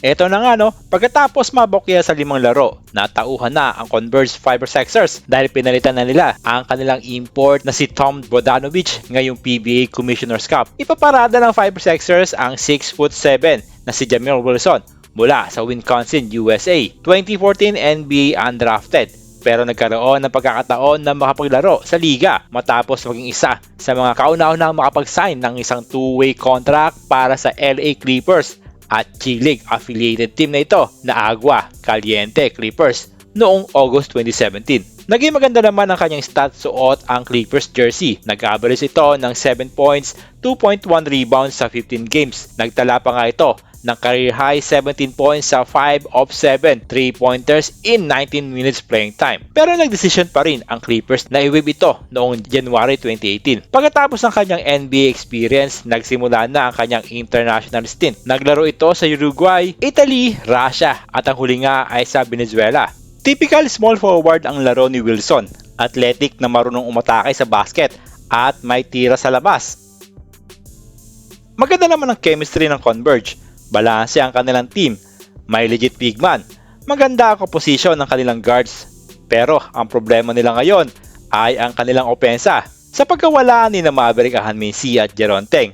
Eto na nga no, pagkatapos mabokya sa limang laro, natauhan na ang Converge Fiber Sexers dahil pinalitan na nila ang kanilang import na si Tom Bodanovic ngayong PBA Commissioner's Cup. Ipaparada ng Fiber Sexers ang 6'7 na si Jamil Wilson mula sa Wisconsin, USA. 2014 NBA undrafted pero nagkaroon ng pagkakataon na makapaglaro sa liga matapos maging isa sa mga kauna-unang makapag-sign ng isang two-way contract para sa LA Clippers at G-League affiliated team na ito na Agua Caliente Clippers noong August 2017. Naging maganda naman ang kanyang stats suot ang Clippers jersey. Nag-average ito ng 7 points, 2.1 rebounds sa 15 games. Nagtala pa nga ito ng career high 17 points sa 5 of 7 3-pointers in 19 minutes playing time. Pero nagdesisyon pa rin ang Clippers na iwib ito noong January 2018. Pagkatapos ng kanyang NBA experience, nagsimula na ang kanyang international stint. Naglaro ito sa Uruguay, Italy, Russia at ang huli nga ay sa Venezuela. Typical small forward ang laro ni Wilson. Athletic na marunong umatake sa basket at may tira sa labas. Maganda naman ang chemistry ng Converge balanse ang kanilang team, may legit big man, maganda ang composition ng kanilang guards. Pero ang problema nila ngayon ay ang kanilang opensa sa pagkawala ni na Maverick Ahanmensi at Jeron Teng.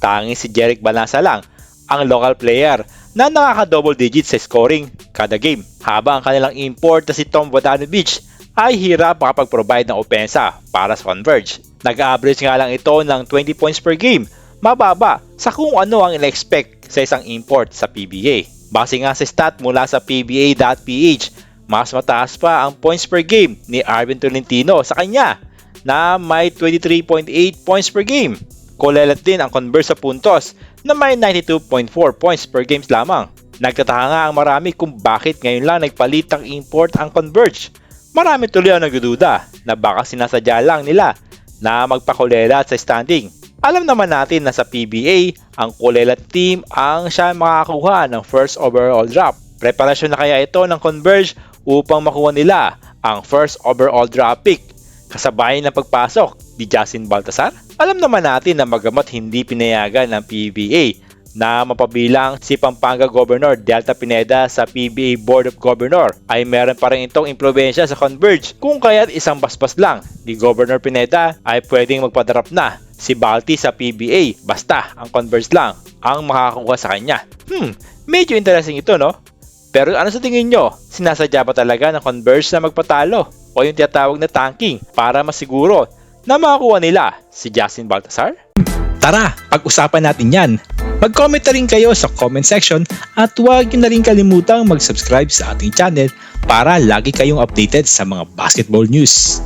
Tanging si Jeric Balansa lang ang local player na nakaka-double digits sa scoring kada game. Habang ang kanilang import na si Tom Vodanovic ay hirap makapag-provide ng opensa para sa Converge. Nag-average nga lang ito ng 20 points per game, mababa sa kung ano ang in-expect sa isang import sa PBA. Base nga sa stat mula sa PBA.ph, mas mataas pa ang points per game ni Arvin Tolentino sa kanya na may 23.8 points per game. Kulelat din ang Converse sa puntos na may 92.4 points per games lamang. Nagtataka nga ang marami kung bakit ngayon lang nagpalit ang import ang Converge. Marami tuloy ang nagdududa na baka sinasadya lang nila na magpakulelat sa standing. Alam naman natin na sa PBA, ang kulelat team ang siya makakakuha ng first overall drop. Preparasyon na kaya ito ng Converge upang makuha nila ang first overall drop pick kasabay ng pagpasok ni Justin Baltasar? Alam naman natin na magamat hindi pinayagan ng PBA na mapabilang si Pampanga Governor Delta Pineda sa PBA Board of Governor ay meron pa rin itong impluensya sa Converge kung kaya't isang basbas lang ni Governor Pineda ay pwedeng magpadarap na si Balti sa PBA basta ang Converge lang ang makakakuha sa kanya. Hmm, medyo interesting ito no? Pero ano sa tingin nyo? Sinasadya ba talaga ng Converge na magpatalo o yung tinatawag na tanking para masiguro na makakuha nila si Justin Baltasar? Tara, pag-usapan natin yan. Mag-comment na rin kayo sa comment section at huwag nyo na rin kalimutang mag-subscribe sa ating channel para lagi kayong updated sa mga basketball news.